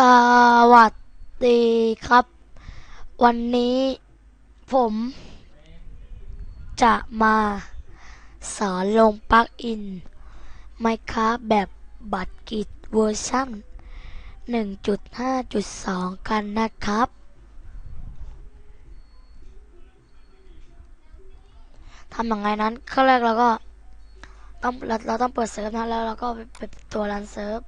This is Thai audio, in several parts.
สวัสดีครับ วันนี้ผมจะมาสอนลงปลั๊กอิน Minecraft แบบบัตรกิจเวอร์ชัน1.5.2 กันนะครับ ทำอย่างไรนั้นขั้นแรกเราก็ต้องเราเราต้องเปิดเซิร์ฟนะแล้วเราก็ไปเป็นตัวรันเซิร์ฟ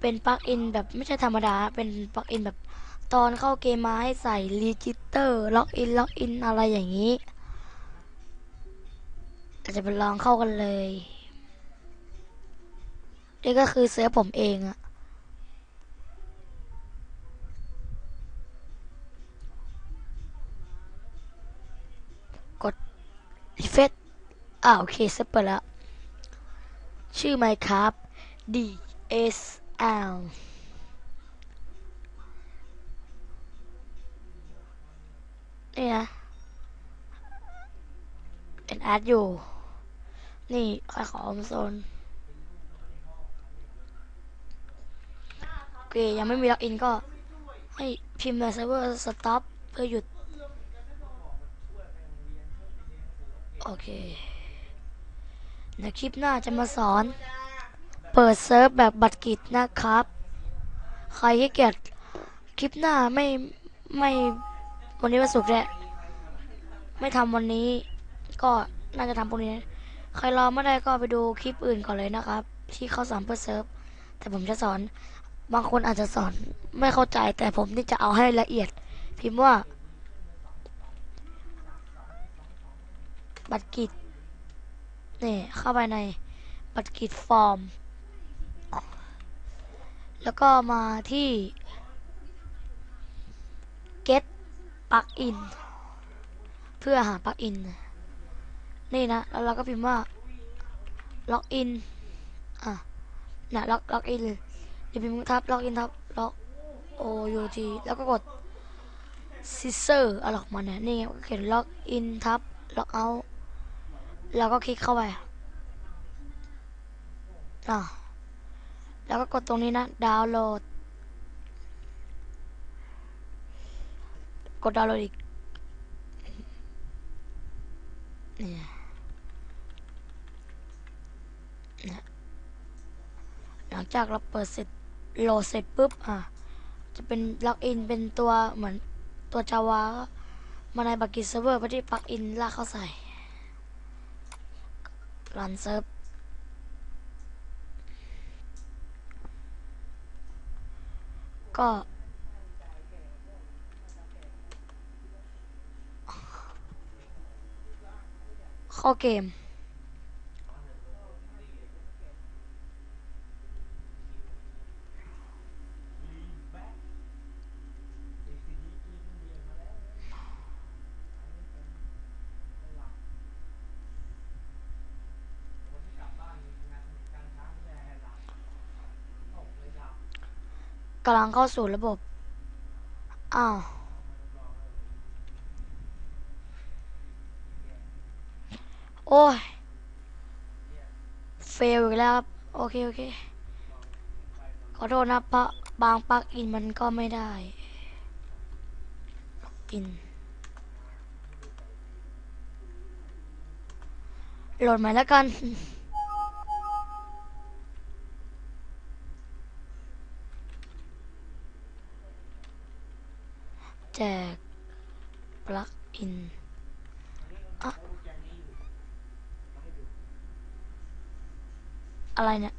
เป็นปลั๊กอินแบบไม่ใช่ธรรมดา เป็นปลั๊กอินแบบตอนเข้าเกมมาให้ใส่รีจิสเตอร์ล็อกอินล็อกอินอะไรอย่างนี้เราจะไปลองเข้ากันเลยนี่ก็คือเซิร์ฟผมเองอะกดรีเฟซอ่าโอเคเซฟเปิดแล้ว ชื่อ Minecraft D S L นี่นะ เป็นแอดอยู่ นี่ขายของโซนโอเค ยังไม่มีล็อกอินก็ให้พิมพ์ในเซิร์ฟเวอร์สต็อปเพื่อหยุด โอเคในคลิปหน้าจะมาสอน เปิดเซิร์ฟแบบบัตรกิจนะครับ ใครที่เกียจคลิปหน้าไม่ไม่วันนี้วันศุกร์แหละไม่ทำวันนี้ ก็น่าจะทำพรุ่งนี้ ใครรอไม่ได้ก็ไปดูคลิปอื่นก่อนเลยนะครับ ที่เขาสอนเปิดเซิร์ฟแต่ผมจะสอน บางคนอาจจะสอนไม่เข้าใจ แต่ผมนี่จะเอาให้ละเอียด พิมพ์ว่า บัตรกิจนี่เข้าไปในบัตรกิจฟอร์ม แล้วก็มาที่ get plugin เพื่อหา plugin นี่นะ แล้วเราก็พิมพ์ว่า login อะนะ log login เดี๋ยวพิมพ์ทับ login ทับ log o u t แล้วก็กด scissor เอาหลอกมาเนี่ยนี่ก็เขียน login ทับ log out แล้วก็คลิกเข้าไปอะ แล้วก็กดตรงนี้นะ ดาวน์โหลด กดดาวน์โหลดอีกนี่นะหลังจากเราเปิดเสร็จโหลดเสร็จปุ๊บอะจะเป็นล็อกอินเป็นตัวเหมือนตัวจาวามาในบักกิเซิร์ฟเวอร์เพื่อที่ปลักอินลากเข้าใส่รันเซิร์ฟ ก็ เข้าเกม กำลังเข้าสู่ระบบ อ้าว โอ้ย เฟลอีกแล้วครับ โอเค โอเค ขอโทษนะเพราะบางปลั๊กอินมันก็ไม่ได้อินโหลดใหม่แล้วกัน จกปลั๊กอินอะอะไรเนี่ย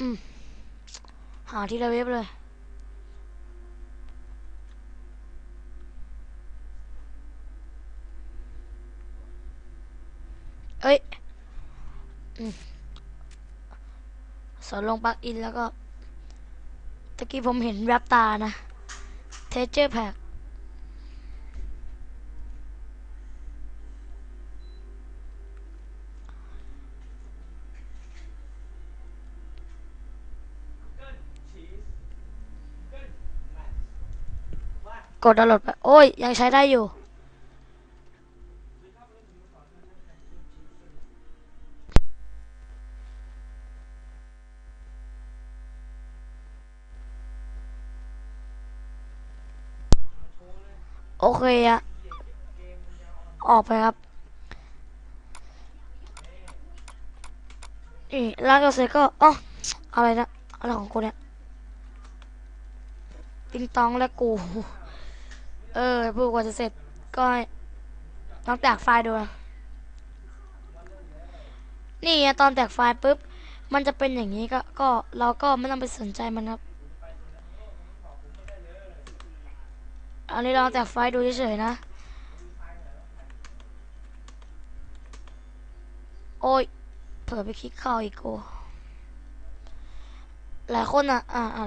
อืม หาที่ละเว็บเลยเอ้ยอืมสอนลงปลั๊กอินแล้วก็ ตะกี้ผมเห็นแรปตานะ เทเจอร์แพ็ก กดดาวน์โหลดไปโอ้ย ยังใช้ได้อยู่ โอเคอะออกไปครับนี่ล้างก็เสร็จก็อ๋ออะไรนะอะไรของกูเนี่ยติงตองและกู เออพูดกว่าจะเสร็จก็ลองแตกไฟล์ดู นี่ตอนแตกไฟล์ปุ๊บ มันจะเป็นอย่างนี้ก็ก็เราก็ไม่ต้องไปสนใจมันครับ อันนี้ลองแตกไฟล์ดูเฉยๆนะ โอ้ย เผลอไปคลิกเข้าอีกกูหลายคนอะ อ่าอ่า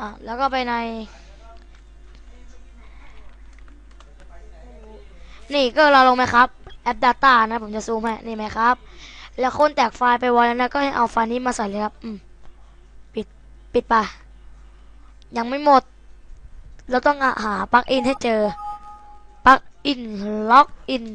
อะแล้วก็ไปใน นี่ก็เราลงไหมครับ แอป Data นะ ผมจะซูมให้นี่ไหมครับ แล้วคนแตกไฟล์ไปไว้แล้วนะ ก็ให้เอาไฟล์นี้มาใส่เลยครับอืมปิดปิดไปยังไม่หมด เราต้องอะหาปลั๊กอินให้เจอปลั๊กอินล็อกอิน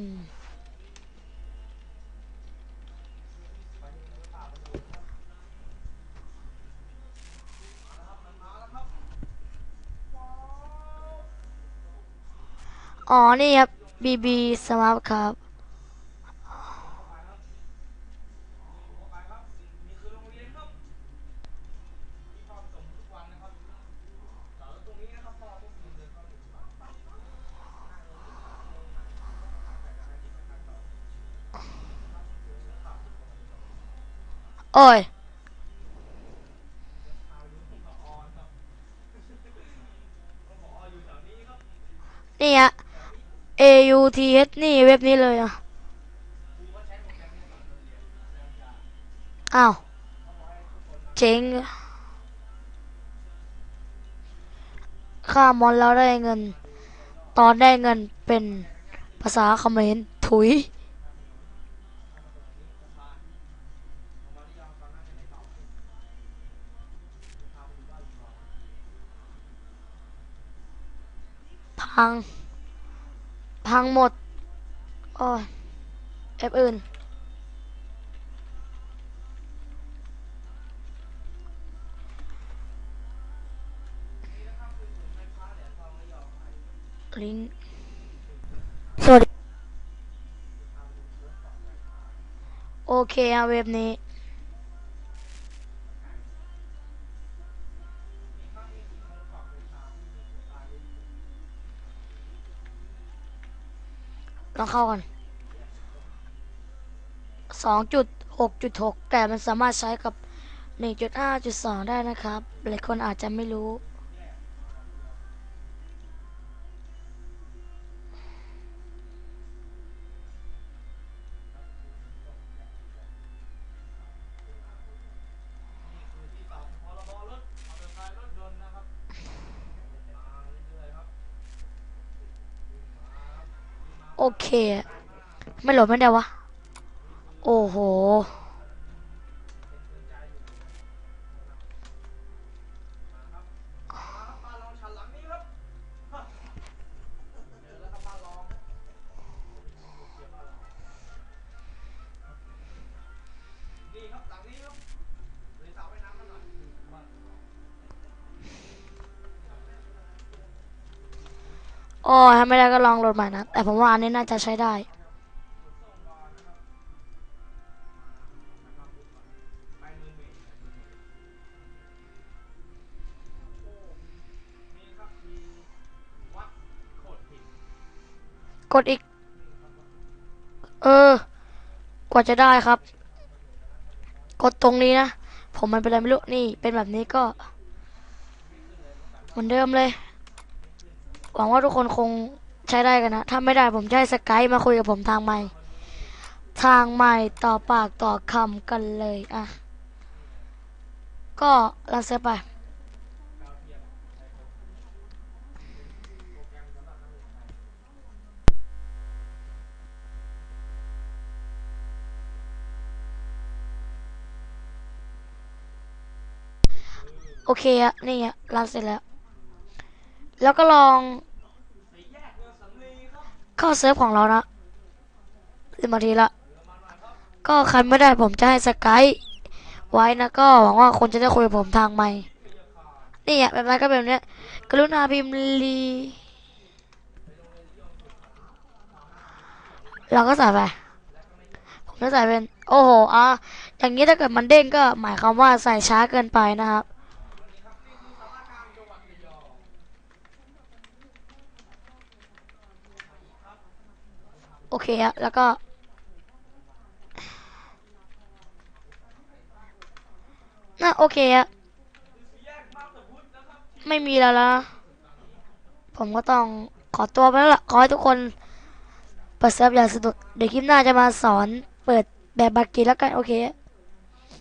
อ๋อ นี่ครับ BB Smart ครับ โอ้ย นี่ฮะ A U T H นี่เว็บนี้เลยอะ อ้าว เจ๋งค่ามอนแล้วได้เงิน ตอนได้เงินเป็นภาษาเขมรถุย พัง พังหมดโอ้ยเอฟอื่น ลิงก์สวัสดี โอเคอะเว็บนี้ เข้ากันสองจุดหกจุดหกแต่มันสามารถใช้กับหนึ่งจุดห้าจุดสองได้นะครับ หลายคนอาจจะไม่รู้ โอเค ไม่โหลดไม่ได้วะ โอ้โห โอ้ถ้าไม่ได้ก็ลองโหลดใหม่นะ แต่ผมว่าอันนี้น่าจะใช้ได้ กดอีก เออ กว่าจะได้ครับ กดตรงนี้นะ ผมมันเป็นอะไรไม่รู้ นี่ เป็นแบบนี้ก็ เหมือนเดิมเลย หวังว่าทุกคนคงใช้ได้กันนะ ถ้าไม่ได้ผมจะให้สกายมาคุยกับผมทางใหม่ ทางใหม่ต่อปากต่อคำกันเลยอะ ก็ลังเซฟไป โอเคอะนี่อะรันเสร็จแล้ว แล้วก็ลองเข้าเซิร์ฟของเรานะสิบนาทีละก็ใครไม่ได้ผมจะให้สกายไว้นะก็หวังว่าคนจะได้คุยกับผมทางไม่นี่อะแบบนั้นก็แบบเนี้ยกรุณาพิมพ์ลีเราก็ใส่ไปผมจะใส่เป็น โอ้โหอะอย่างนี้ถ้าเกิดมันเด้งก็หมายความว่าใส่ช้าเกินไปนะครับ อเคอะแล้วก็น่าโอเคอะไม่มีแล้วละผมก็ต้องขอตัวไปแล้วล่ะ ขอให้ทุกคนเปิดเซิร์ฟอย่างสนุกเดี๋ยวคลิปหน้าจะมาสอนเปิดแบบบักกี้แล้วกัน โอเค